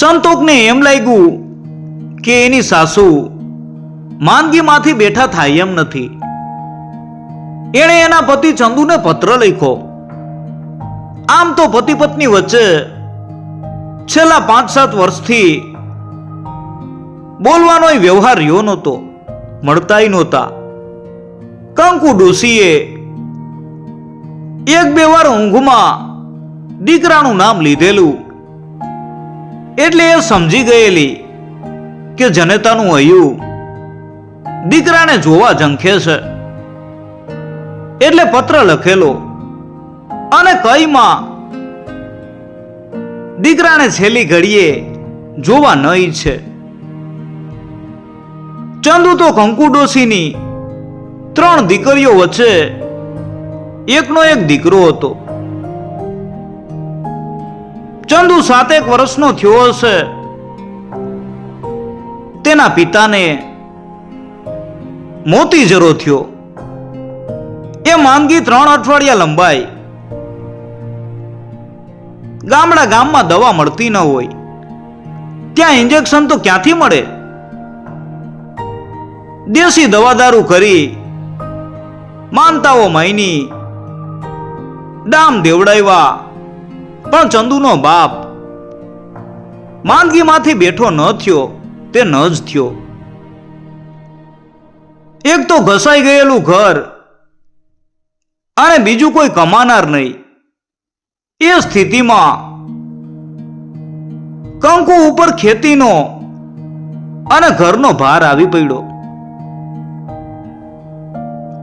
સંતોકને એમ લાગ્યું કે એની સાસુ માંદગીમાંથી બેઠા થાય એમ નથી. એણે એના પતિ ચંદુને પત્ર લખ્યો. આમ તો પતિ પત્ની વચ્ચે છેલ્લા પાંચ સાત વર્ષથી બોલવાનો વ્યવહાર રહ્યો નહોતો, મળતાય નહોતા. કંકુ ડોશીએ એક બે વાર ઊંઘમાં દીકરાનું નામ લીધેલું. એટલે એ સમજી ગયેલી કે જનતાનું હૈયું દીકરાને જોવા ઝંખે છે. એટલે પત્ર લખેલો, અને કઈમાં? દીકરાને છેલ્લી ઘડીએ જોવા ન ઈચ્છે ચંદુ તો કંકુ ડોશીની ત્રણ દીકરીઓ વચ્ચે એકનો એક દીકરો હતો. ચંદુ સાતેક વર્ષનો થયો હશે. તેના પિતાને મોતી જરો થયો. એ માંદગી ત્રણ અઠવાડિયા લંબાઈ. ગામડા ગામમાં દવા મળતી ન હોય. ત્યાં ઇન્જેક્શન તો ક્યાંથી મળે? દેશી દવા દારૂ કરી માનતાઓ માયની ડામ દેવડાવ્યા. પણ ચંદુનો બાપ માંદગીમાંથી બેઠો ન થયો, તે ન જ થયો. એક તો ઘસાઈ ગયેલું ઘર અને બીજું કોઈ કમાનાર નહીં. એ સ્થિતિમાં કંકુ ઉપર ખેતીનો અને ઘરનો ભાર આવી પડ્યો.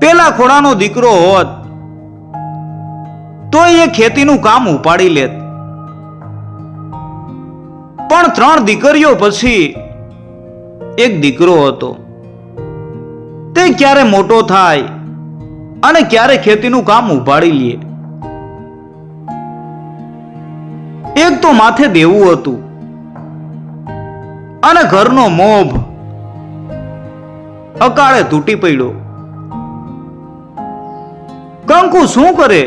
પેલા ખોડાનો દીકરો હોત, તો એ ખેતીનું કામ ઉપાડી લેત. ત્રણ દીકરીઓ પછી એક દીકરો હતો. તે ક્યારે મોટો થાય અને ક્યારે ખેતીનું કામ ઉપાડી લે. એક તો માથે દેવું હતું અને ઘરનો મોભ અકાળે તૂટી પડ્યો. કંકુ શું કરે?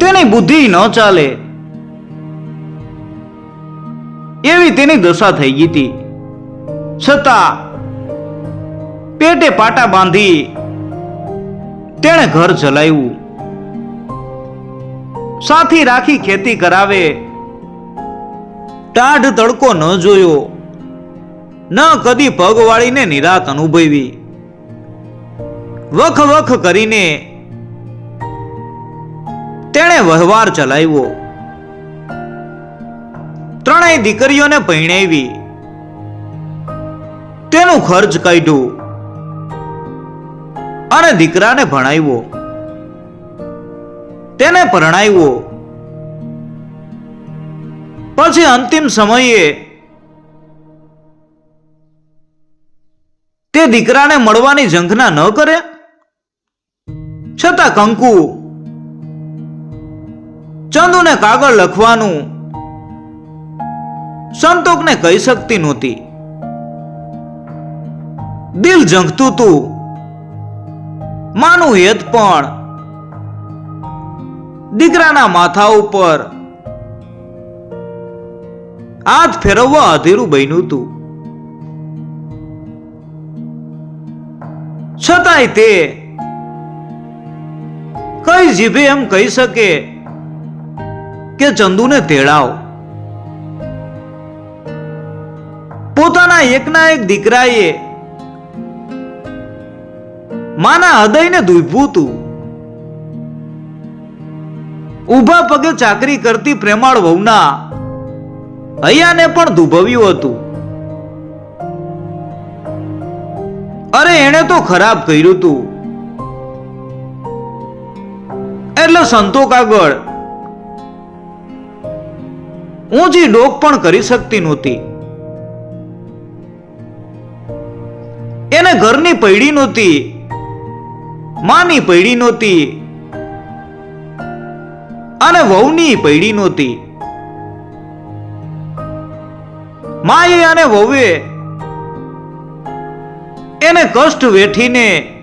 તેની બુદ્ધિ ન ચાલે. એવી તેની દશા થઈ ગઈ હતી. છતાં પેટે પાટા બાંધી તેણે ઘર ચલાવ્યું. સાથી રાખી ખેતી કરાવે. ટાઢ તડકો ન જોયો. ન કદી પગ વાળીને નિરાત અનુભવી. વખ વખ કરીને તેણે વહેવાર ચલાવ્યો. ત્રણેય દીકરીઓને ભણાવી. તેનું ખર્ચ કાઢ્યું. અને દીકરાને ભણાવ્યો. તેને પરણાવ્યો. પછી અંતિમ સમયે તે દીકરાને મળવાની ઝંખના ન કરે, છતાં કંકુ ચંદુને કાગળ લખવાનું સંતોકને કહી શકતી નહોતી. દિલ ઝંખતું તું. માનું હેત પણ. દીકરાના માથા ઉપર. હાથ ફેરવવા અધીરું બન્યું તું. છતાંય તે કઈ જીભે એમ કહી શકે કે ચંદુને તેડાવ. પોતાના એકના એક દીકરાએ માના હૃદયને દુભ્યું તું ઊભા પગે ચાકરી કરતી પ્રેમાળ વહુના હૈયાને પણ દુભવ્યું હતું. અરે, એણે તો ખરાબ કર્યું તું. એટલે સંતોક આગળ ઊંચી ડોક પણ કરી શકતી નહોતી. એને ઘરની પૈડી નહોતી. માની પૈડી નહોતી. અને વહુની પૈડી નહોતી. માએ અને વહુએ એને કષ્ટ વેઠીને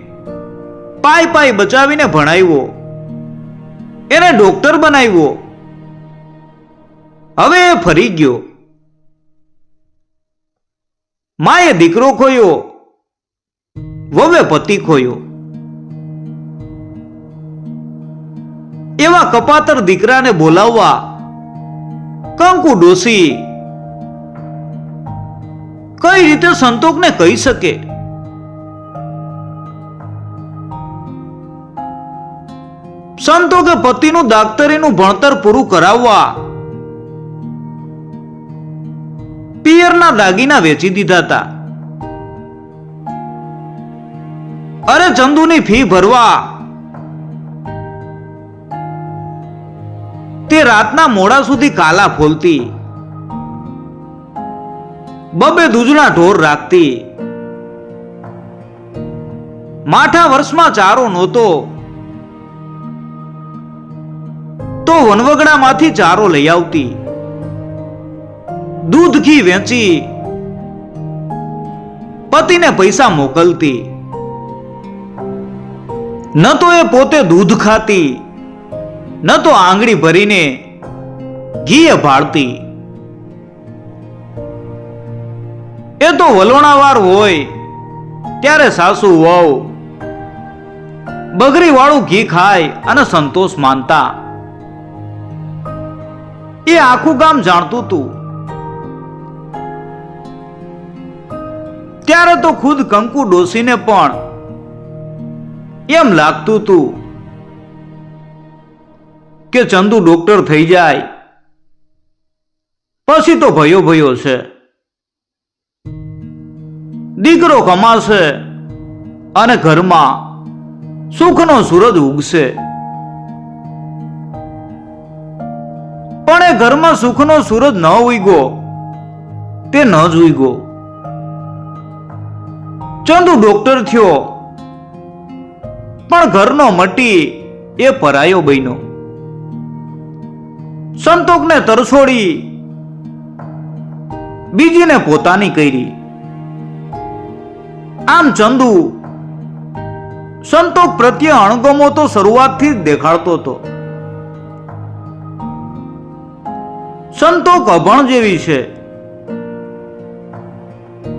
પાય પાય બચાવીને ભણાવ્યો. એને ડોક્ટર બનાવ્યો. હવે એ ફરી ગયો. માએ દીકરો ખોયો. વવે પતિ ખોયો. એવા કપાતર દીકરાને બોલાવવા કંકુ ડોસી કઈ રીતે સંતોકને કહી શકે? સંતોકે પતિનું દાક્તરીનું ભણતર પૂરું કરાવવા પિયરના દાગીના વેચી દીધા હતા. અરે ચંદુની ફી ભરવા. તે રાતના મોડા સુધી કાલા ફોલતી. બબે દૂજના ઢોર રાખતી. માઠા વર્ષમાં ચારો નહોતો. તો વનવગડામાંથી ચારો લઈ આવતી. દૂધ ઘી વેચી. પતિને પૈસા મોકલતી. ન તો એ પોતે દૂધ ખાતી, ન તો આંગળી ભરીને ઘી ભાળતી. એ તો વલોણાવાર હોય, ત્યારે સાસુ વહુ બગરી વાળું ઘી ખાય અને સંતોષ માનતા. એ આખું ગામ જાણતું તું. ત્યારે તો ખુદ કંકુ ડોસીને પણ એમ લાગતું તું કે ચંદુ ડોક્ટર થઈ જાય? પછી તો ભયો ભયો છે. દીકરો કમાશે અને ઘરમાં સુખનો સૂરજ ઉગશે. પણ એ ઘરમાં સુખનો સૂરજ ન ઉગ્યો, તે ન જ ઉગ્યો. ચંદુ ડોક્ટર થયો. પણ ઘરનો મટી એ પરાયો બન્યો. સંતોકને તરછોડી બીજીને પોતાની કરી. આમ ચંદુ સંતોક પ્રત્યે અણગમો તો શરૂઆતથી જ દેખાડતો હતો. સંતોક અભણ જેવી છે.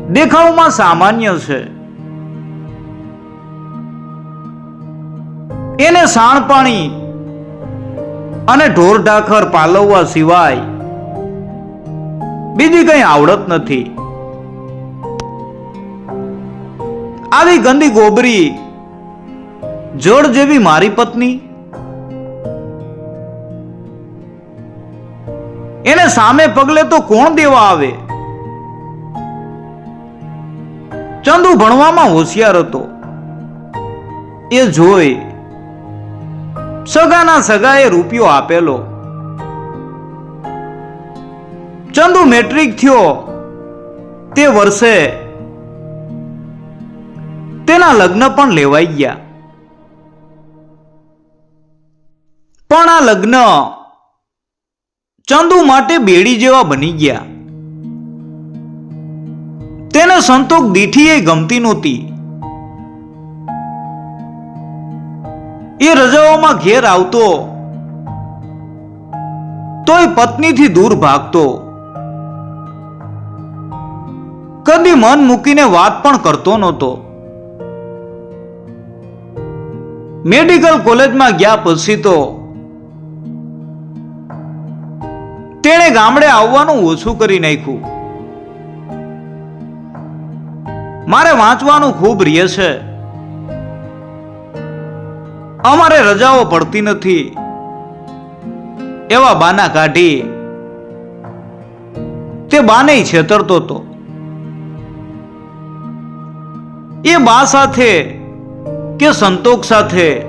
દેખાવમાં સામાન્ય છે. એને સાણ પાણી અને ઢોર ઢાખર પાલવવા સિવાય બીજી કઈ આવડત નથી. આવી ગંદી ગોબરી જળ જેવી મારી પત્ની એને સામે પગલે તો કોણ દેવા આવે? ચંદુ ભણવામાં હોશિયાર હતો. એ જોઈ સગાના સગાએ રૂપિયો આપેલો. ચંદુ મેટ્રિક થયો. તે વર્ષે તેના લગ્ન પણ લેવાઈ ગયા. પણ આ લગ્ન ચંદુ માટે બેડી જેવા બની ગયા. તેને સંતોક દીઠીએ ગમતી નહોતી. એ રજાઓમાં ઘેર આવતો. તોય પત્નીથી દૂર ભાગતો. કદી મન મૂકીને વાત પણ કરતો નહોતો. મેડિકલ કોલેજમાં ગયા પછી તો તેણે ગામડે આવવાનું ઓછું કરી નાખ્યું. મારે વાંચવાનું ખૂબ રિય છે. અમારે રજાઓ પડતી નથી. એવા બાના કાઢી. તે બાને છેતરતો હતો એ બા સાથે કે સંતોષ સાથે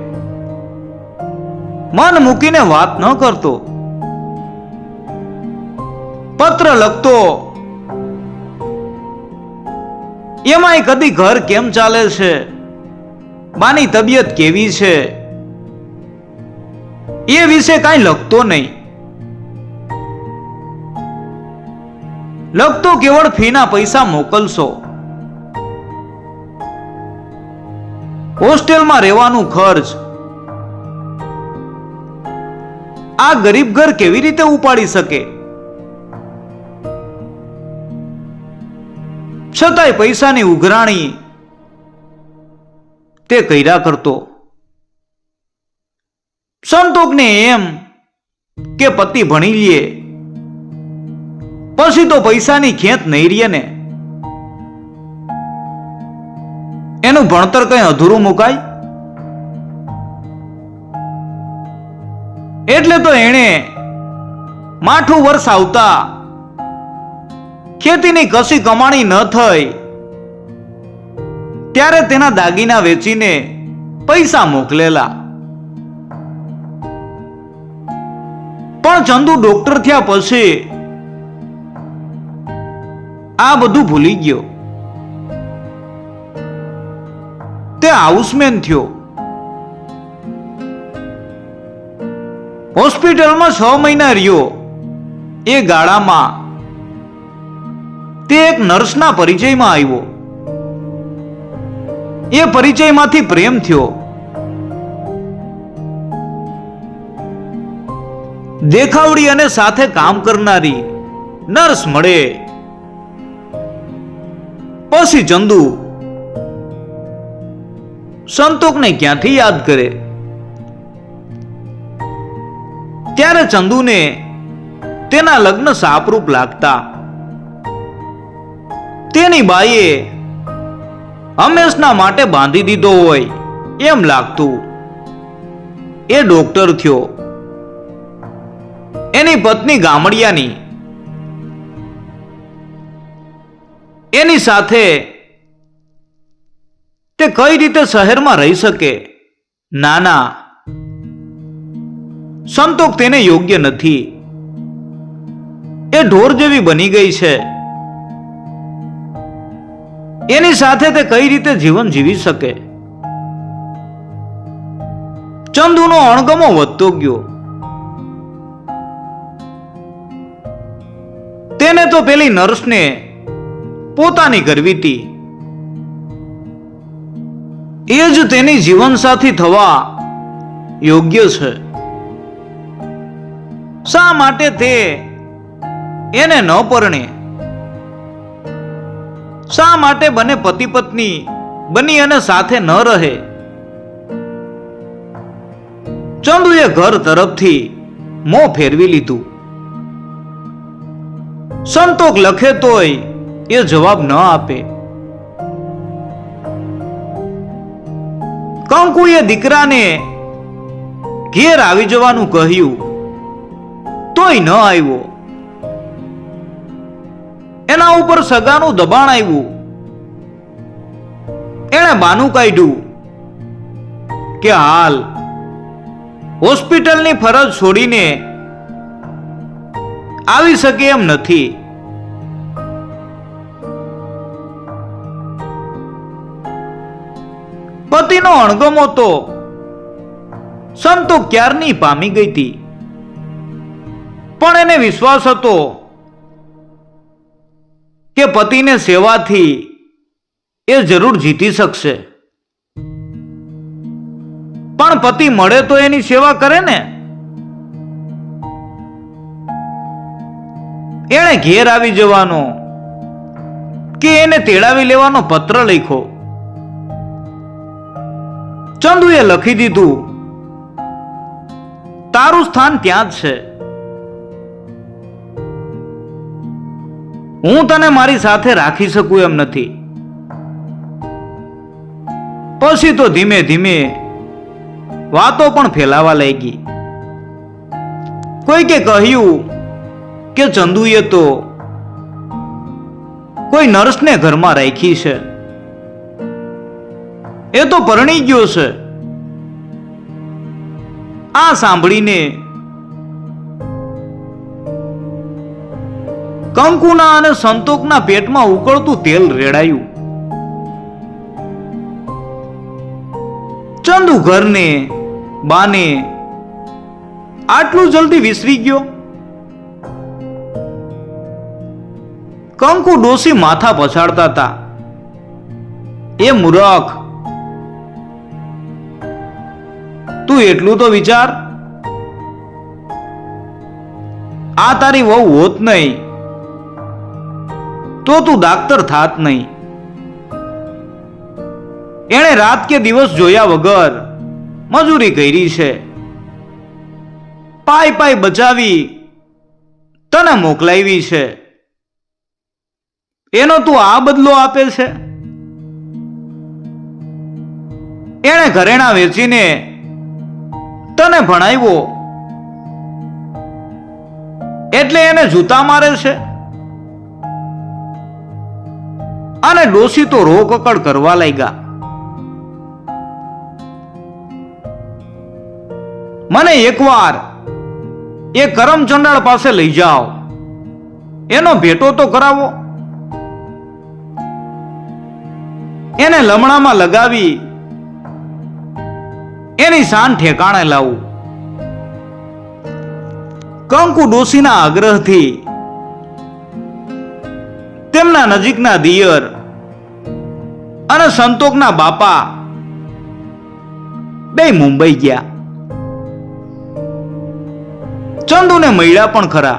મન મૂકીને વાત ન કરતો. પત્ર લખતો. એમાંય કદી ઘર કેમ ચાલે છે? બાની તબિયત કેવી છે? એ વિશે કાંઈ લખતો નહીં. લખતો કેવળ ફીના પૈસા મોકલશો. હોસ્ટેલમાં રહેવાનું ખર્ચ. આ ગરીબ ઘર કેવી રીતે ઉપાડી શકે? છતાંય પૈસાની ઉઘરાણી તે કર્યા કરતો. સંતોકને એમ કે પતિ ભણી લે. પછી તો પૈસાની ખેંચ નહીં રહે ને. એનું ભણતર કઈ અધૂરું મુકાય? એટલે તો એણે માઠું વર્ષ આવતા ખેતીની કશી કમાણી ન થઈ. ત્યારે તેના દાગીના વેચીને પૈસા મોકલેલા. પણ ચંદુ ડોક્ટર થયા પછી આ બધું ભૂલી ગયો. તે હાઉસમેન થયો. હોસ્પિટલમાં છ મહિના રહ્યો. એ ગાળામાં તે એક નર્સના પરિચયમાં આવ્યો. એ પરિચયમાંથી પ્રેમ થયો. દેખાવડી અને સાથે કામ કરનારી નર્સ મળે. પછી ચંદુ સંતોકને ક્યાંથી યાદ કરે? ત્યારે ચંદુને તેના લગ્ન સાપરૂપ લાગતા. તેની બાઈએ હંમેશના માટે બાંધી દીધો હોય એમ લાગતું. એ ડોક્ટર થયો. એની પત્ની ગામડિયાની. એની સાથે તે કઈ રીતે શહેરમાં રહી શકે? ના ના સંતોક તેને યોગ્ય નથી. એ ઢોર જેવી બની ગઈ છે. એની સાથે તે કઈ રીતે જીવન જીવી શકે? ચંદુનો અણગમો વધતો ગયો. તો પેલી નર્સને પોતાની કરવી એ જ તેની જીવનસાથી થવા યોગ્ય છે. શા માટે તે એને ન પરણે? શા માટે બને પતિ પત્ની બની અને સાથે ન રહે? ચંદુએ ઘર તરફથી મોં ફેરવી લીધું. સંતોક લખે તોય એ જવાબ ન આપે. કંકુએ દીકરાને ઘેર આવી જવાનું કહ્યું, તોય ન આવ્યો. એના ઉપર સગાનું દબાણ આવ્યું. એણે બાનું કાઢ્યું કે, હાલ, હોસ્પિટલની ફરજ છોડીને આવી શકે એમ નથી. પતિનો અણગમો તો સંતો ક્યારની પામી ગઈ હતી? પણ એને વિશ્વાસ હતો કે પતિને સેવાથી એ જરૂર જીતી શકશે. પણ પતિ મળે તો એની સેવા કરે ને? એણે ઘેર આવી જવાનો કે એને તેડાવી લેવાનો પત્ર લખ્યો. ચંદુએ લખી દીધું, તારું સ્થાન ત્યાં જ છે. હું તને મારી સાથે રાખી શકું એમ નથી. પછી તો ધીમે ધીમે વાતો પણ ફેલાવા લાગી. કોઈકે કહ્યું કે ચંદુએ તો કોઈ નર્સને ઘરમાં રાખી છે? એ તો પરણી ગયો છે. આ સાંભળીને કંકુના અને સંતોકના પેટમાં ઉકળતું તેલ રેડાયું. ચંદુ ઘરને, બાને આટલું જલ્દી વિસરી ગયો. કંકુ ડોસી માથા પછાડતા હતા. એ મૂરખ! તું એટલું તો વિચાર? આ તારી વહુ હોત નહીં, તો તું ડાક્ટર થાત નહીં. એણે રાત કે દિવસ જોયા વગર મજૂરી કરી છે. પાય પાય બચાવી, તને મોકલાવી છે. એનો તું આ બદલો આપે છે? એણે ઘરેણા વેચીને તને ભણાવ્યો. એટલે એને જૂતા મારે છે? અને ડોસી તો રોકકડ કરવા લાગ્યા. મને એકવાર એ કરમચંડાળ પાસે લઈ જાઓ. એનો ભેટો તો કરાવો. એને લમણામાં લગાવી એની શાન ઠેકાણે લાવું. કંકુ ડોશીના આગ્રહથી તેમના નજીકના દિયર અને સંતોકના બાપા બે મુંબઈ ગયા. ચંદુને મળ્યા પણ ખરા.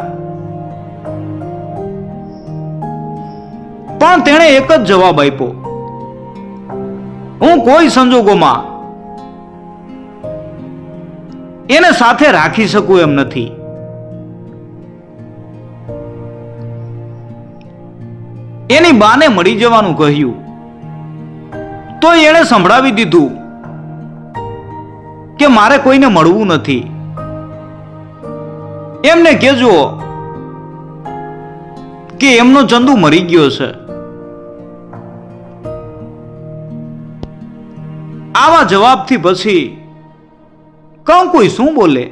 પણ તેણે એક જ જવાબ આપ્યો. હું કોઈ સંજોગોમાં એને સાથે રાખી શકું એમ નથી. એની બાને મળી જવાનું કહ્યું. તો એણે સંભળાવી દીધું કે મારે કોઈને મળવું નથી. એમને કહેજો કે એમનો ચંદુ મરી ગયો છે. આવા જવાબથી પછી કંકુઈ શું બોલે?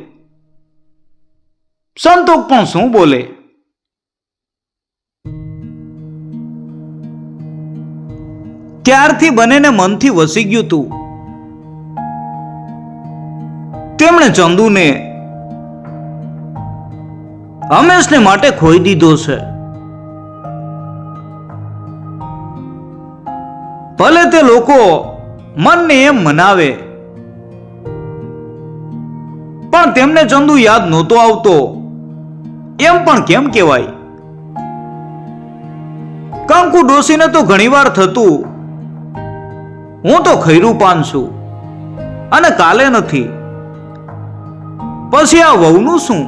સંતોક પણ શું બોલે? ત્યારથી બંનેને મનથી વસી ગયું તું. તેમણે ચંદુને હંમેશને માટે ખોઈ દીધો છે. ભલે તે લોકો મનને એમ મનાવે. પણ તેમને ચંદુ યાદ નહોતો આવતો. એમ પણ કેમ કહેવાય? કંકુ ડોસીને તો ઘણીવાર થતું. હું તો ખૈરું પાન છું અને કાલે નથી. પછી આ વહુનું શું?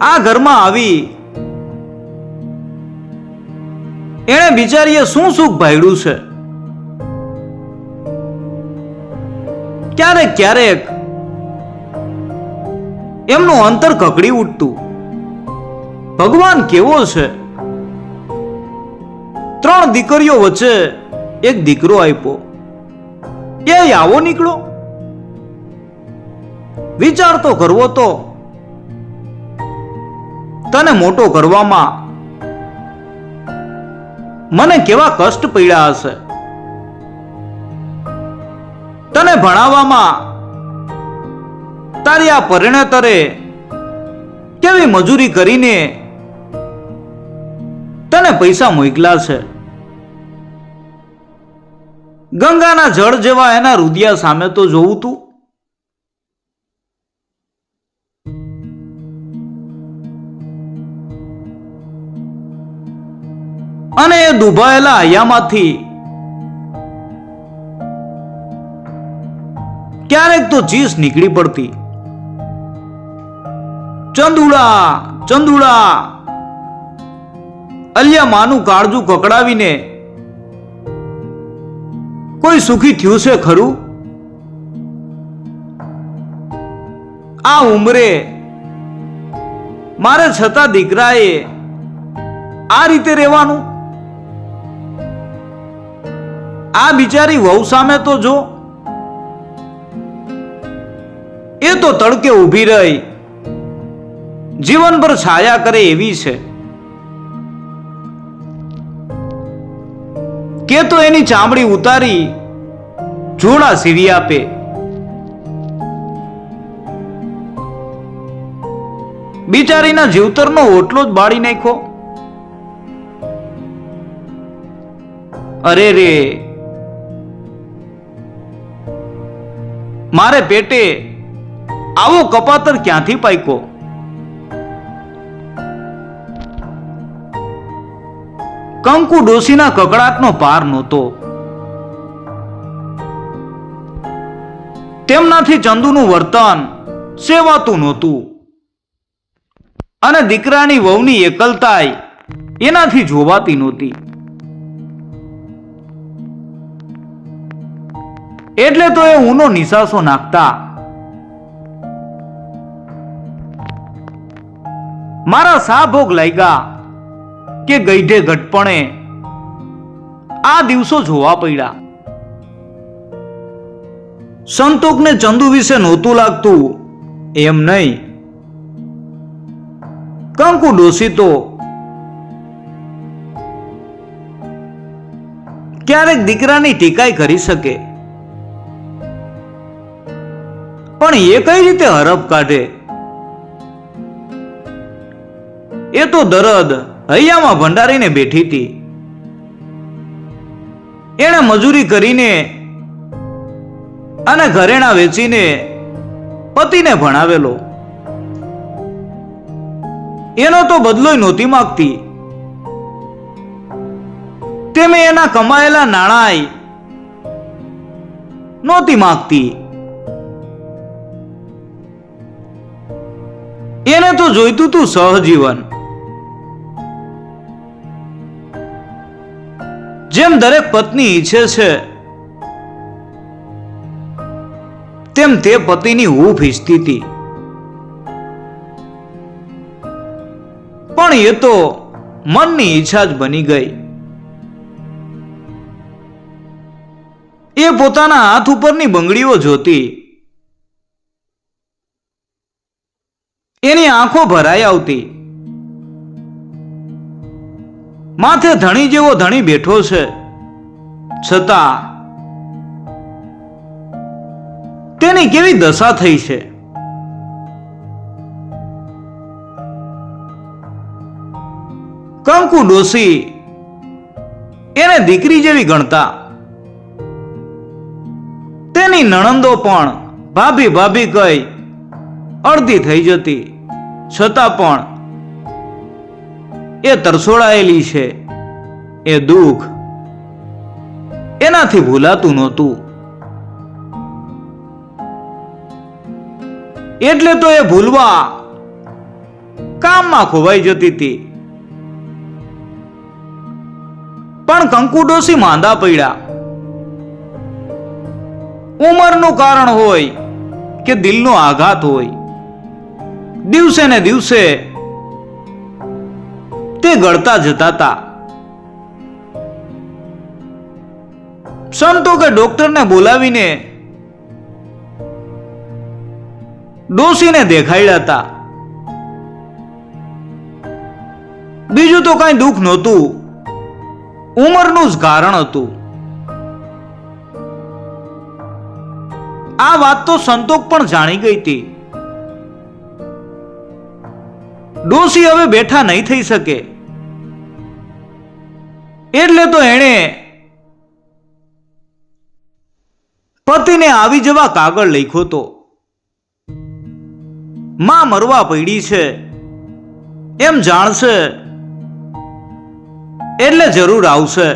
આ ઘરમાં આવી. એણે બિચારીએ શું સુખ ભાડ્યું છે? ક્યારેક ક્યારેક એમનું અંતર કકડી ઉઠતું. ભગવાન કેવો છે? ત્રણ દીકરીઓ વચ્ચે એક દીકરો આપ્યો એ આવો નીકળો. વિચાર તો કરવો તો. તને મોટો કરવામાં મને કેવા કષ્ટ પડ્યા હશે? તને ભણાવવામાં તારી આ પરિણતરે કેવી મજૂરી કરીને તને પૈસા મોકલા છે? ગંગાના જળ જેવા એના રુદિયા સામે તો જોવું તું. અને એ દુભાયેલા હૈયામાંથી તો ચીસ નીકળી પડતી. ચંદુડા ચંદુડા. અલ્યા માનું કાળજું કકડાવીને. કોઈ સુખી થયું છે ખરું? આ ઉંમરે મારે છતાં દીકરાએ આ રીતે રહેવાનું? આ બિચારી વહુ સામે તો જો એ તો તડકે ઊભી રહી. જીવનભર છાયા કરે એવી છે. કે તો એની ચામડી ઉતારી જોડા સીવી આપે. બિચારીના જીવતરનો ઓટલો જ બાળી નાખ્યો. અરે રે, મારે પેટે આવો કપાતર ક્યાંથી પાક્યો? કંકુ ડોસીના કકડાટનો પાર નહોતો. તેમનાથી ચંદુનું વર્તન સેવાતું નહોતું. અને દીકરાની વહુની એકલતાય એનાથી જોવાતી નહોતી. એટલે તો એ ઊનો નિશાસો નાખતા મારા સા ભોગ લાગ્યા કે ગઈઢે ઘટપણે આ દિવસો જોવા પડ્યા. સંતોકને ચંદુ વિશે નહોતું લાગતું, એમ નહીં. કંકુ ડોસી તો ક્યારેક દીકરાની ટીકાઈ કરી શકે. પણ એ કઈ રીતે હરફ કાઢે? એ તો દરદ હૈયામાં ભંડારીને બેઠી હતી. એણે મજૂરી કરીને અને ઘરેણા વેચીને પતિને ભણાવેલો. એનો તો બદલો નહોતી માગતી. તેમે એના કમાયેલા નાણાંય નહોતી માગતી. એને તો જોઈતું તું સહજીવન. જેમ દરેક પત્ની ઈચ્છે છે, તેમ તે પતિની હૂફ ઈચ્છતી હતી. પણ એ તો મનની ઈચ્છા જ બની ગઈ. એ પોતાના હાથ ઉપરની બંગડીઓ જોતી. એની આંખો ભરાઈ આવતી. માથે ધણી જેવો ધણી બેઠો છે. છતાં તેની કેવી દશા થઈ છે? કંકુ ડોસી એને દીકરી જેવી ગણતા. તેની નણંદો પણ ભાભી ભાભી કઈ અડધી થઈ જતી. છતાં પણ એ તરસોડાયેલી છે, એ દુઃખ એનાથી ભૂલાતું નહોતું. એટલે તો એ ભૂલવા કામમાં ખોવાઈ જતી હતી. પણ કંકુડોસી માંદા પડ્યા. ઉંમરનું કારણ હોય કે દિલનો આઘાત હોય. દિવસે ને દિવસે તે ગળતા જતા હતા સંતો કે ડોક્ટરને બોલાવીને ડોસીને દેખાડ્યા હતા બીજું તો કઈ દુઃખ નહોતું. ઉંમરનું જ કારણ હતું. આ વાત તો સંતોક પણ જાણી ગઈ હતી ડોસી હવે બેઠા નહીં થઈ શકે. એટલે તો એણે પતિને આવી જવા કાગળ લખ્યો તો માં મરવા પડી છે. એમ જાણશે. એટલે જરૂર આવશે.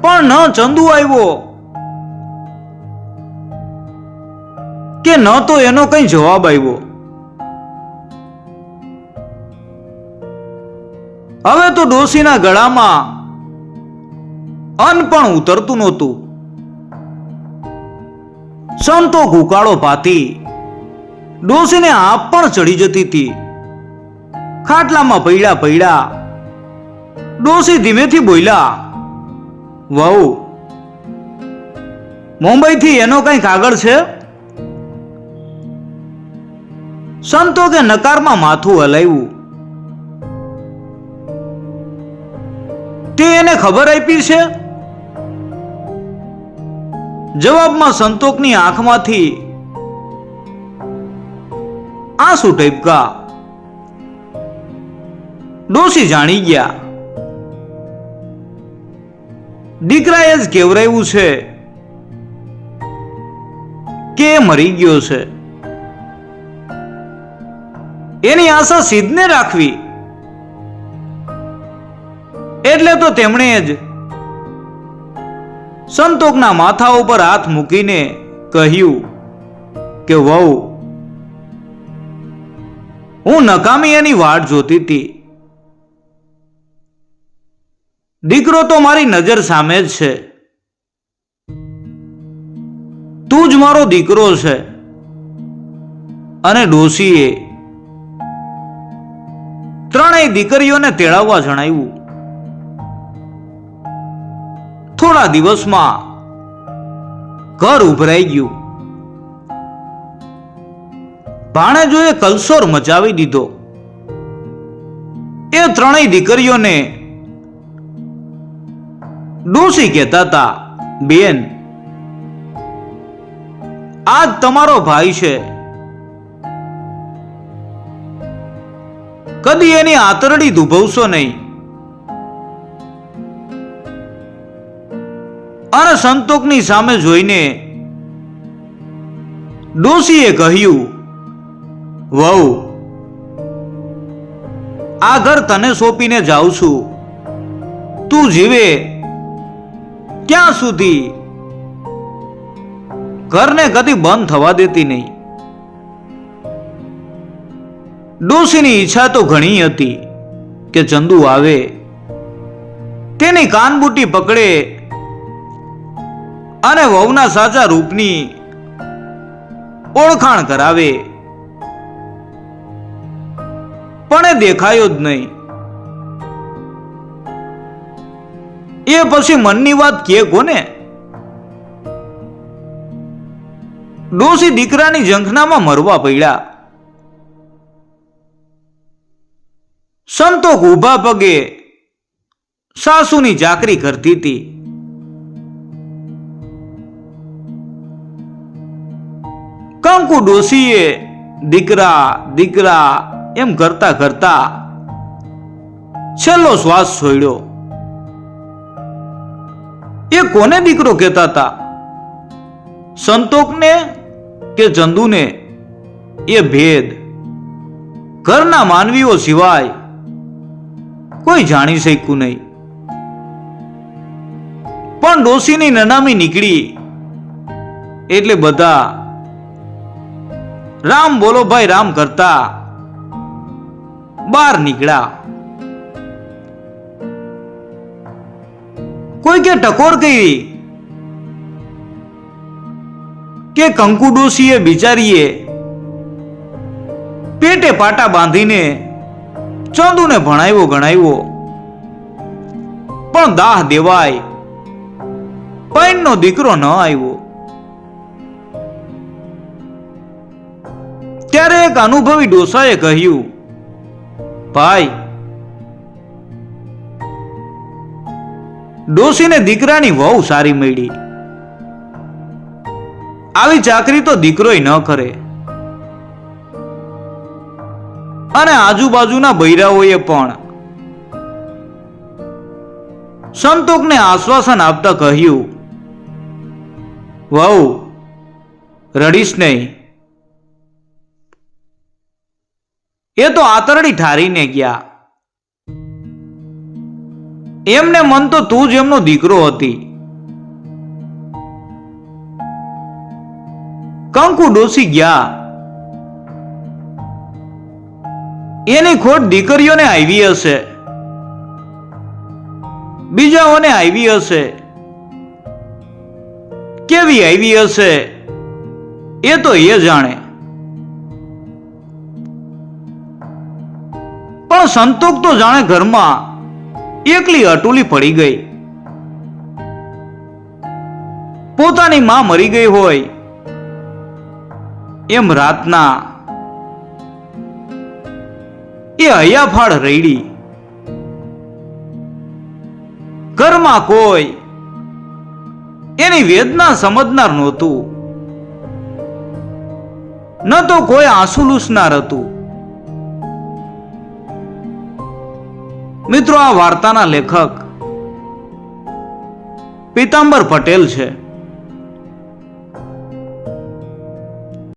પણ ન ચંદુ આવ્યો. કે ન તો એનો કઈ જવાબ આવ્યો. હવે તો ડોશીના ગળામાં અન્ન પણ ઉતરતું નહોતું. સંતો ઘુકાળો પાતી ડોશીને આપ પણ ચડી જતી હતી. ખાટલામાં પૈડા પૈડા ડોશી ધીમેથી બોલ્યા, વહુ, મુંબઈથી એનો કઈ કાગળ છે? સંતો કે નકારમાં માથું હલાવ્યું. તે એને ખબર આપી છે? જવાબમાં સંતોકની આંખમાંથી આંસુ ટપકા. ડોસી જાણી ગયા. દીકરાએ જ કેવરાયું છે કે મરી ગયો છે. એની આશા સિદ્ધને રાખવી. એટલે તો તેમણે જ સંતોકના માથા ઉપર હાથ મૂકીને કહ્યું કે, વહુ, હું નકામી એની વાટ જોતી હતી. દીકરો તો મારી નજર સામે જ છે. તું જ મારો દીકરો છે અને ડોશીએ ત્રણેય દીકરીઓને તેડાવવા જણાવ્યું. થોડા દિવસમાં ઘર ઉભરાઈ ગયું. ભાણેજોએ કલસોર મચાવી દીધો. એ ત્રણેય દીકરીઓને ડોસી કહેતા હતા, બેન, આજ તમારો ભાઈ છે. કદી એની આતરડી દુભવશો નહીં. અને સંતોકની સામે જોઈને ડોશીએ કહ્યું, વહુ, આ ઘર તને સોંપીને જાઉં છું. તું જીવે ક્યાં સુધી? ઘરને કદી બંધ થવા દેતી નહીં. ડોશીની ઈચ્છા તો ઘણી હતી કે ચંદુ આવે. તેની કાનબુટી પકડે અને વહુના સાચા રૂપની ઓળખાણ કરાવે. પણ એ દેખાયો જ નહીં. એ પછી મનની વાત કે કોને? ડોસી દીકરાની ઝંખનામાં મરવા પડ્યા. સંતોક ઊભા પગે સાસુની ચાકરી કરતી હતી. કંકુ ડોશીએ દીકરા દીકરા એમ કરતા કરતા છેલ્લો શ્વાસ છોડ્યો. એ કોને દીકરો કહેતા હતા સંતોકને કે ચંદુને? એ ભેદ. ઘરના માનવીઓ સિવાય કોઈ જાણી શક્યું નહીં. પણ ડોશીની નનામી નીકળી એટલે બધા રામ બોલો ભાઈ, રામ કરતા. બહાર નીકળ્યા. કોઈ કે ટકોર કરી કે કંકુ ડોશીએ બિચારીએ પેટે પાટા બાંધીને ચંદુને ભણાવ્યો, ગણાવ્યો. પણ દાહ દેવાય. પૈનનો દીકરો ન આવ્યો. એક અનુભવી ડોસાએ કહ્યું, ભાઈ, ડોસીને દીકરાની વહુ સારી મળી. આવી ચાકરી તો દીકરોય ન કરે. અને આજુબાજુના બૈરાઓએ પણ. સંતોકને આશ્વાસન આપતા કહ્યું, વહુ, રડીશ નહીં. એ તો આતરડી ઠારીને ગયા. એમને મન તો તું જ એમનો દીકરો હતી. કંકુ ડોસી ગયા. એની ખોટ દીકરીઓને આવી હશે. બીજાઓને આવી હશે. કેવી આવી હશે? એ તો એ જાણે. પણ સંતોક તો જાણે ઘરમાં એકલી અટુલી પડી ગઈ. પોતાની માં મરી ગઈ હોય એમ રાતના એ હૈયાફાળ રઈડી ઘરમાં કોઈ એની વેદના સમજનાર નહોતું. ન તો કોઈ આંસુ લૂસનાર હતું. મિત્રો આ વાર્તાના લેખક પીતાંબર પટેલ છે.